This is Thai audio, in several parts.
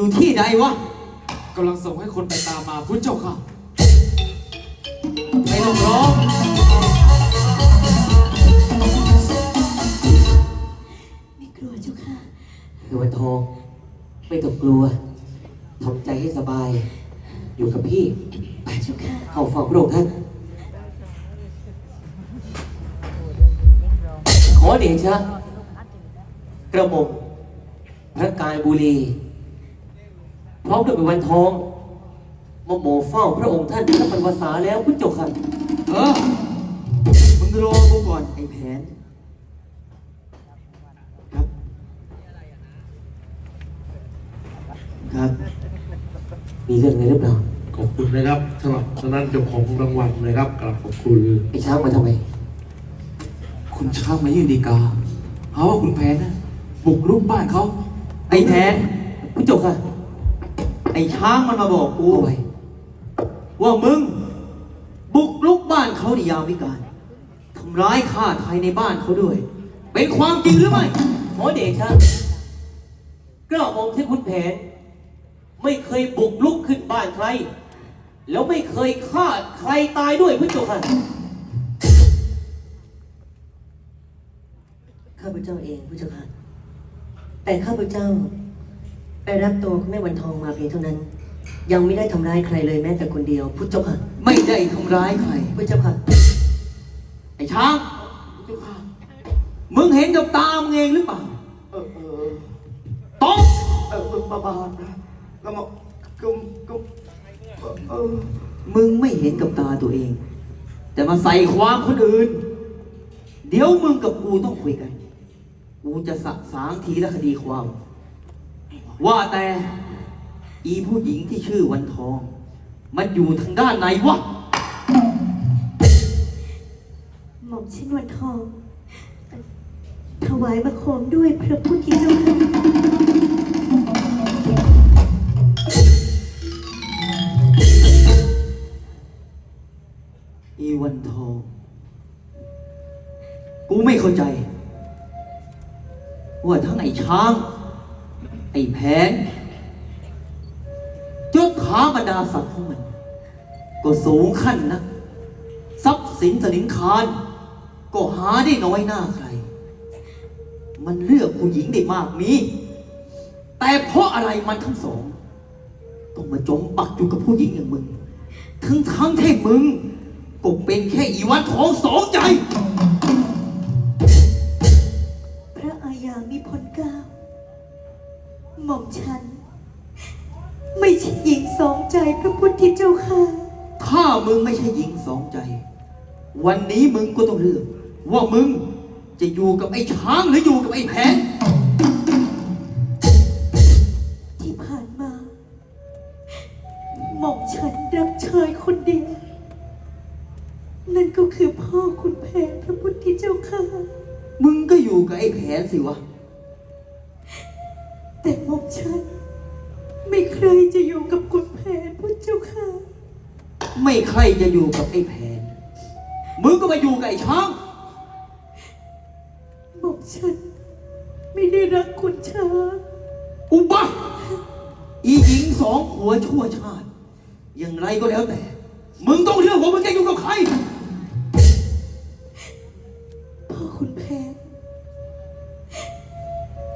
อยู่ที่ใดวะ กำลังส่งให้คนไปตามมาพุทธเจ้าค่ะไม่ต้องร้องไม่กลัวเจ้าค่ะคือวันทอง ไม่ต้องกลัวทำใจให้สบาย อยู่กับพี่ ไปเจ้าค่ะ เข้าเฝ้าพระองค์ท่าน ขอเดชะกระหม่อมพระกายบุรี พร้อมด้วยเป็นวันทองมาโมเฝ้าพระองค์ท่านพระบรรพษาแล้วพุทธเจ้าค่ะเออมึงรอกูก่อนไอ้แผนครับ ครับ มีเรื่องอะไรหรือเปล่าขอบคุณนะครับสำหรับทางด้านเจ้าของรางวัลนะครับกราบขอบคุณไอ้ช้างมาทำไม คุณช้างมายื่นดีกาหาว่าคุณแผนนะบุกรุกบ้านเขาไอ้แผนพุทธเจ้าค่ะไอ้ช้างมันมาบอกกูเอาไว้ว่ามึง บุกลุกบ้านเขาในยามวิการทำร้ายฆ่าไทยในบ้านเขาด้วย เป็นความจริงหรือไม่ขอเดชะกระหม่อมที่คุณแผน ไม่เคยบุกลุกขึ้นบ้านใคร แล้วไม่เคยฆ่าใครตายด้วยพุทธเจ้าค่ะข้าพเจ้าเองผู้เจ้าค่ะแต่ข้าพเจ้า ไปรับตัวคุณแม่วันทองมาเพียงเท่านั้น ยังไม่ได้ทำร้ายใครเลยแม้แต่คนเดียวพุทธเจ้าค่ะไม่ได้ทำร้ายใคร พุทธเจ้าค่ะไอ้ช้างมึงเห็นกับตามึงเองหรือเปล่าเออเออตอบเออเออบาบานะก็มาก็ก็เออเออมึงไม่เห็นกับตาตัวเอง แต่มาใส่ความคนอื่น เดี๋ยวมึงกับกูต้องคุยกัน กูจะสะสางทีละคดีความ ว่าแต่ อีผู้หญิงที่ชื่อวันทอง มันอยู่ทางด้านไหนวะ หม่อมชินวันทอง ถวายบังคมด้วยพระพุทธเจ้าค่ะอีวันทอง กูไม่เข้าใจ ว่าทั้งไอ้ช้าง ไอ้แผนยศถาบรรดาศักดิ์ของมัน ก็สูงขั้นนะทรัพย์สินสนิงคารก็หาได้น้อยหน้าใคร มันเลือกผู้หญิงได้มากมี แต่เพราะอะไรมันทั้งสอง ต้องมาจมปักอยู่กับผู้หญิงอย่างมึง ทั้งทั้งที่มึงก็เป็นแค่อีวันทองสองใจ ม่อมฉัน ไม่ใช่หญิงสองใจพระพุทธเจ้าค่ะ ถ้ามึงไม่ใช่หญิงสองใจ วันนี้มึงก็ต้องเลือก ว่ามึงจะอยู่กับไอ้ช้างหรืออยู่กับไอ้แผนที่ผ่านมา หม่อมฉันรักชายคนเดียว นั่นก็คือพ่อคุณแผนพระพุทธเจ้าค่ะ มึงก็อยู่กับไอ้แผนสิวะ ไม่ใครจะอยู่กับไอ้แผน มึงก็มาอยู่กับไอ้ช้างหม่อมฉัน ไม่ได้รักคุณช้างอุบะอีหญิงสองหัวชั่วชาติ อย่างไรก็แล้วแต่ มึงต้องเลือกว่ามึงจะอยู่กับใคร พ่อคุณแผน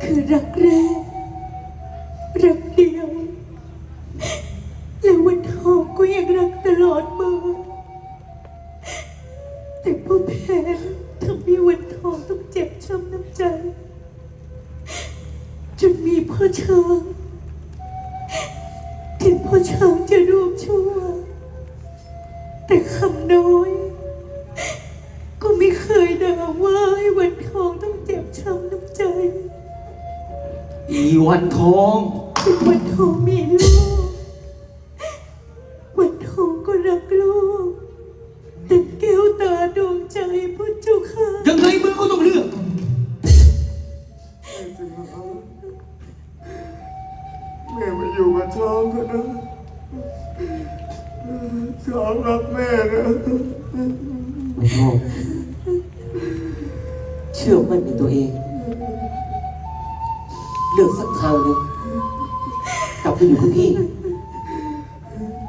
คือรักแรก รักเดียว วันทองถึงวันทองมีลูก วันทองก็รักลูก แต่แก้วตาดวงใจพระเจ้าค่ะ ยังไงมึงก็ต้องเลือกแม่มาอยู่กับช้างเถอะนะช้างรักแม่นะวันทองเชื่อมั่นในตัวเอง เลือกสักทางหนึ่งกลับก็อยู่กับพี่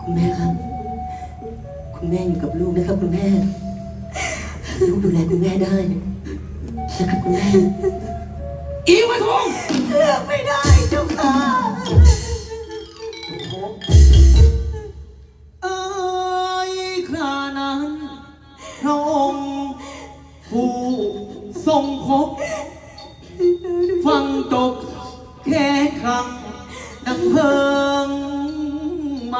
คุณแม่ครับ คุณแม่อยู่กับลูกนะครับคุณแม่ ลูกดูแลคุณแม่ได้นะครับคุณแม่ อีวันทองเลือกไม่ได้เจ้าค่ะเอ้ยครานั้นพระองค์ผู้ทรงพบฟังตก แค่ครั้งดังเพลิงไหม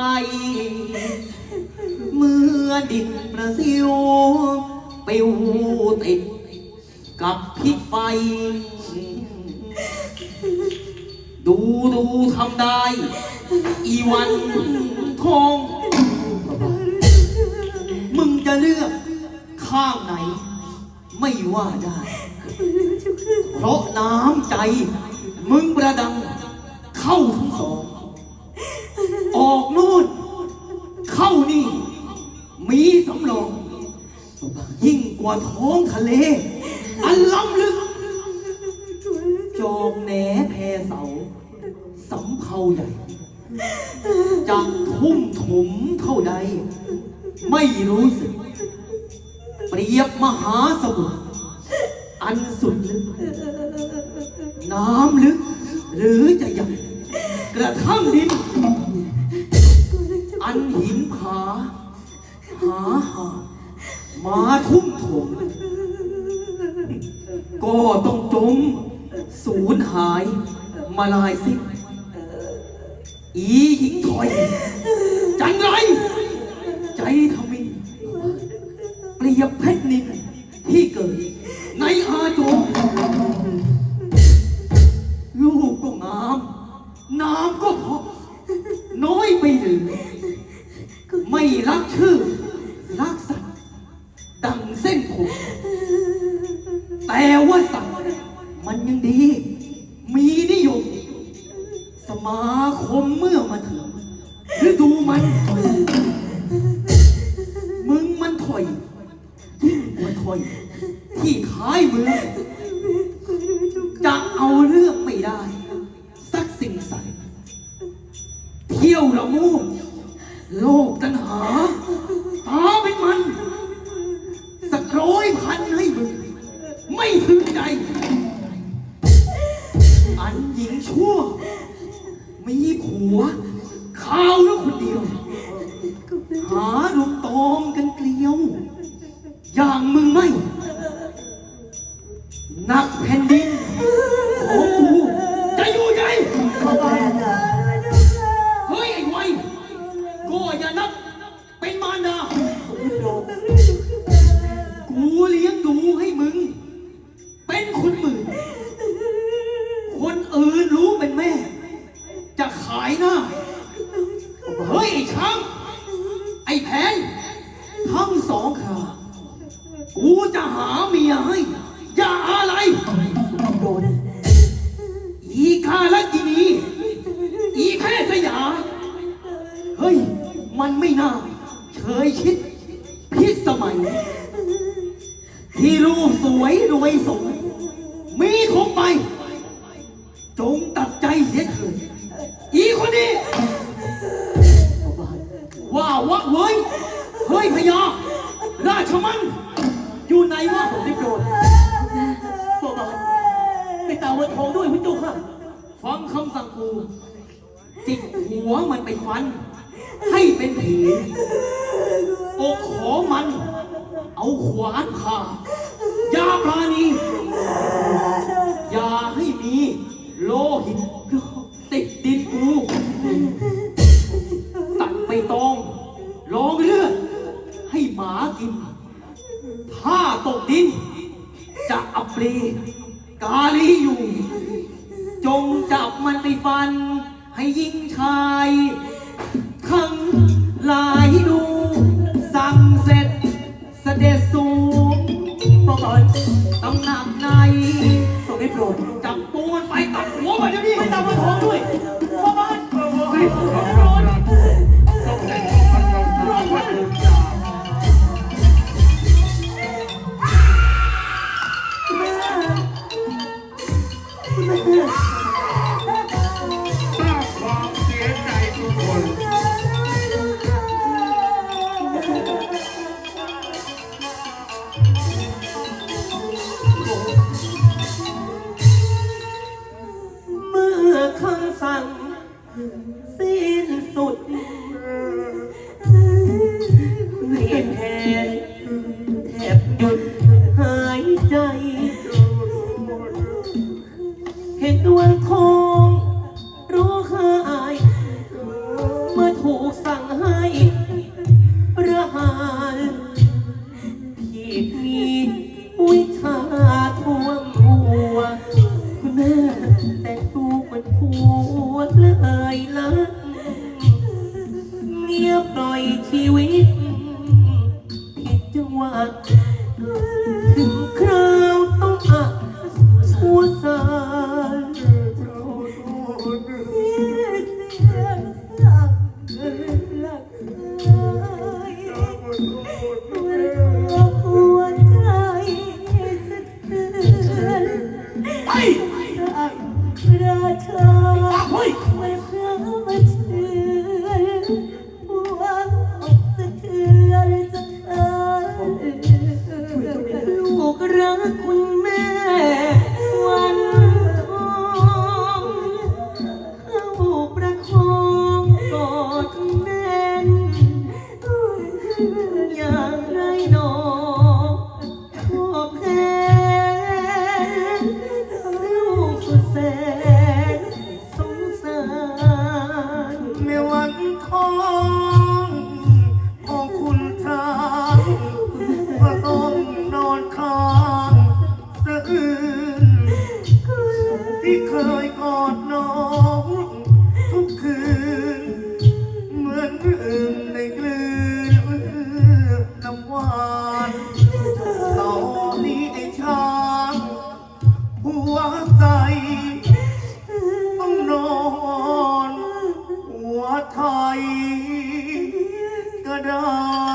เมื่อดินประสิวปิวติดกับพิษไฟ ดูดูทำได้ อีวันทอง มึงจะเลือกข้างไหน ไม่ว่าได้ เพราะน้ำใจ กว่าท้องทะเล อันล้ำลึก จอกแหนแพเสา สำเภาใหญ่จะทุ่มถมเท่าใด ไม่รู้สึก เปรียบมหาสมุทรอันสุดลึก น้ำลึก หรือจะใหญ่กระทั่งดิน อันหินผา หาหา มาทุ่มถมก็ต้องจมสูญหายมาลายสิอีหญิงถอย จังไร ใจทมินเปรียบเพชรนินที่เกิด ในอาโจลูกก็งาม น้ำก็พอน้อยไปหรือ งเส้มแต่ว่าสัตว์มันยังดี มีนิยม สมาคมเมื่อมาถึงฤดูมัน มึงมันถอยยิ่งกว่าถอย ที่ท้ายมือจะเอาเรื่องไม่ได้ สักสิ่งใสเที่ยวละมูกโลกตัณหา นักแผ่นดินของกูจะอยู่ไงเฮ้ยไอ้ไวยก็อย่านับเป็นมารดากูเลี้ยงดูให้มึง เป็นคนหมื่น คนอื่นรู้เป็นแม่ จะขายหน้า เฮ้ยไอ้ช้างไอ้แผนทั้งสองขากูจะหาเมียให้าละกินีอีแค่สยามเฮ้ย มันไม่น่าเฉยชิด พิสมัย ที่รูปสวยรวยสมมีคงไป จงตัดใจเสียเถิดอีคนนี้ ว่าวักเว้ย เฮ้ยพญาราชมัน อยู่ไหนวะผมได้โปรดโบบาไปตามวันทองด้วยพี่จุกค่ะ ฟังคำสั่งกู จิกหัวมันไปฟัน ให้เป็นผีอกขอมัน เอาขวานผ่ายาปราณี อย่าให้มีโลหิต Oh, ไทยก็ได้